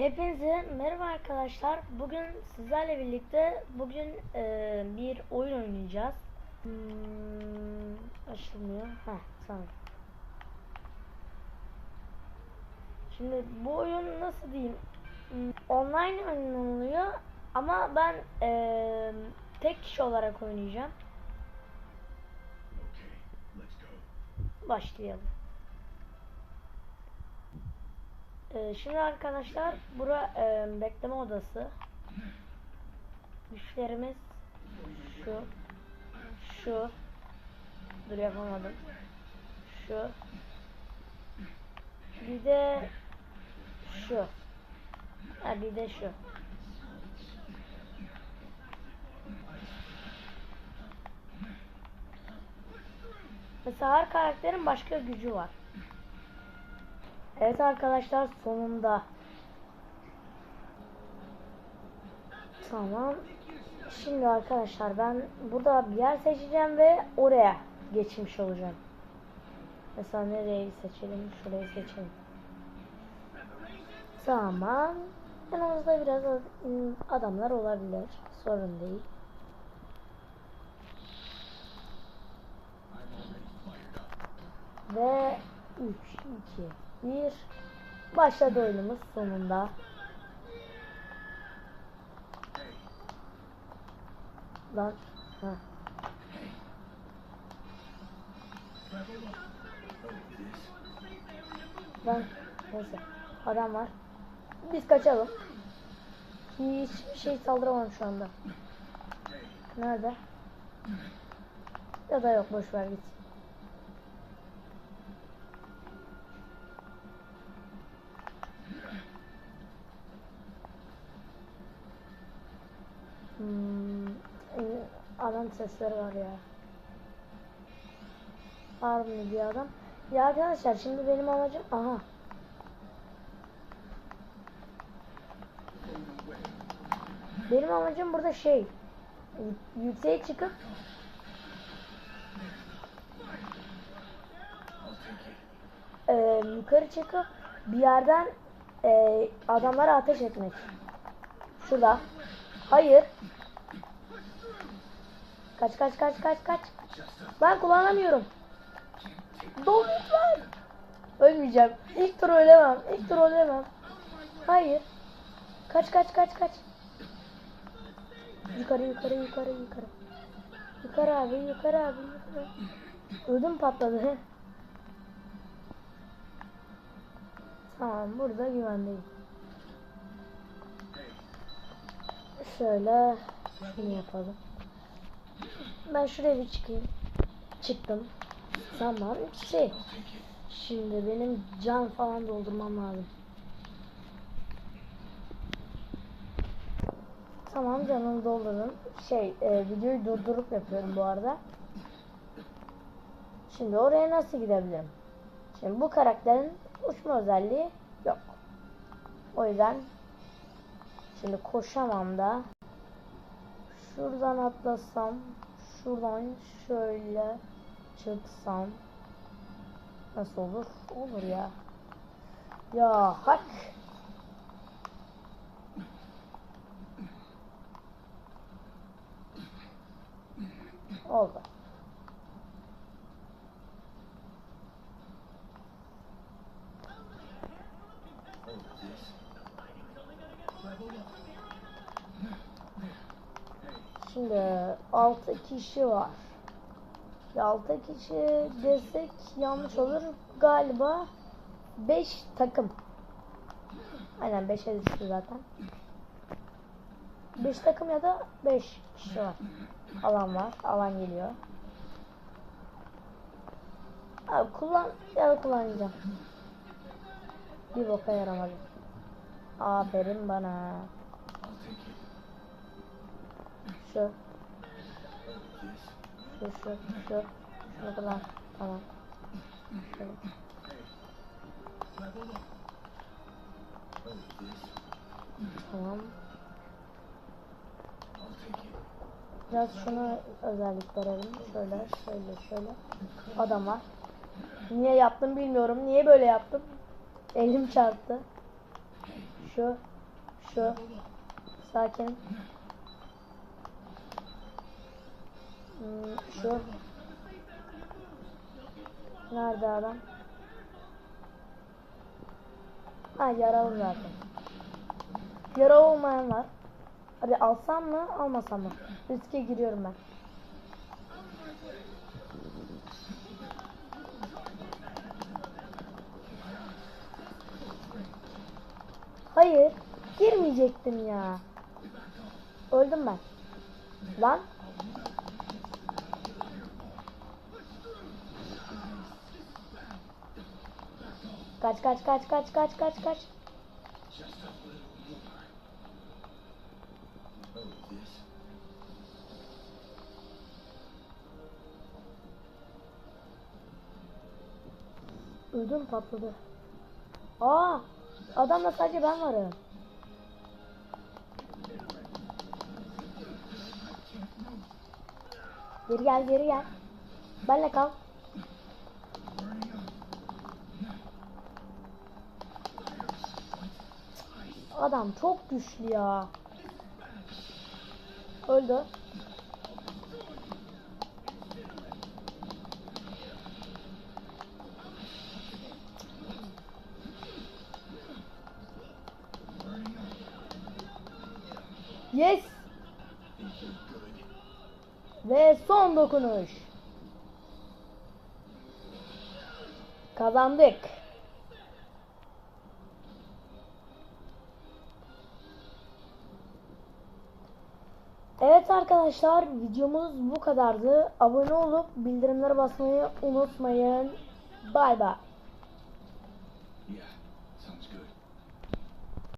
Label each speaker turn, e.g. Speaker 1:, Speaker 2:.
Speaker 1: Hepinize merhaba arkadaşlar. Bugün sizlerle birlikte bugün e, bir oyun oynayacağız. Hmm, açılmıyor. Ha, tamam. Şimdi bu oyun nasıl diyeyim? Hmm, Online oynanılıyor ama ben e, tek kişi olarak oynayacağım. Başlayalım. Ee, şimdi arkadaşlar bura e, bekleme odası. Güçlerimiz şu şu dur yapamadım. Şu bir de şu. Ha bir de şu. Mesela her karakterin başka gücü var. Evet arkadaşlar sonunda. Tamam. Şimdi arkadaşlar ben burada bir yer seçeceğim ve oraya geçmiş olacağım. Mesela nereyi seçelim? Şurayı seçelim. Tamam. Yanımızda biraz adamlar olabilir. Sorun değil. Ve 3, 2, 1 Başladı oyunumuz sonunda. Lan. Ha. Lan. Neyse. Adam var. Biz kaçalım. Hiçbir şey saldıramam şu anda. Nerede? Ya da yok boş ver adam sesleri var ya. Mı bir adam? Ya arkadaşlar şimdi benim amacım aha. Benim amacım burada şey yükseğe çıkıp e, yukarı çıkıp bir yerden e, adamlara ateş etmek. Şurada. Hayır. Kaç kaç kaç kaç kaç. Ben kullanamıyorum. Dur lütfen. Ölmeyeceğim. İlk tur ölemem. İlk tur ölemem. Hayır. Kaç kaç kaç kaç. Yukarı yukarı yukarı yukarı. Yukarı abi yukarı abi yukarı. Ödüm patladı. Tamam burada güvendeyim. Şöyle şunu yapalım. Ben şuraya bir çıkayım. Çıktım. Tamam şey. Şimdi benim can falan doldurmam lazım. Tamam canımı doldurdum. Şey e, videoyu durdurup yapıyorum bu arada. Şimdi oraya nasıl gidebilirim? Şimdi bu karakterin uçma özelliği yok. O yüzden Şimdi koşamam da. Şuradan atlasam. Şuradan şöyle çıksam. Nasıl olur? Olur ya. Ya hak. Oldu. Şimdi 6 kişi var. Ya 6 kişi desek yanlış olur. Galiba 5 takım. Aynen 5'e düştü zaten. 5 takım ya da 5 kişi var. Alan var. Alan geliyor. Abi kullan ya kullanacağım. Bir boka yaramadı. Aferin bana. Şu. Şu şu şu. Şunu kullan. Tamam. Şöyle. Tamam. Biraz şunu özellik verelim. Şöyle, şöyle, şöyle. Adam var. Niye yaptım bilmiyorum. Niye böyle yaptım? Elim çarptı. Şu. Şu. Sakin. Hmm. Nerede adam? Ha yaralı zaten. Yara olmayan var. Hadi alsam mı almasam mı? Riske giriyorum ben. Hayır. Girmeyecektim ya. Öldüm ben. Lan. Kaç kaç kaç kaç kaç kaç kaç. Ödüm patladı. Aa, adamla sadece ben varım. Geri gel, geri gel. Benle kal. Adam çok güçlü ya. Öldü. Yes. Ve son dokunuş. Kazandık. Arkadaşlar videomuz bu kadardı. Abone olup bildirimleri basmayı unutmayın. Bay bay.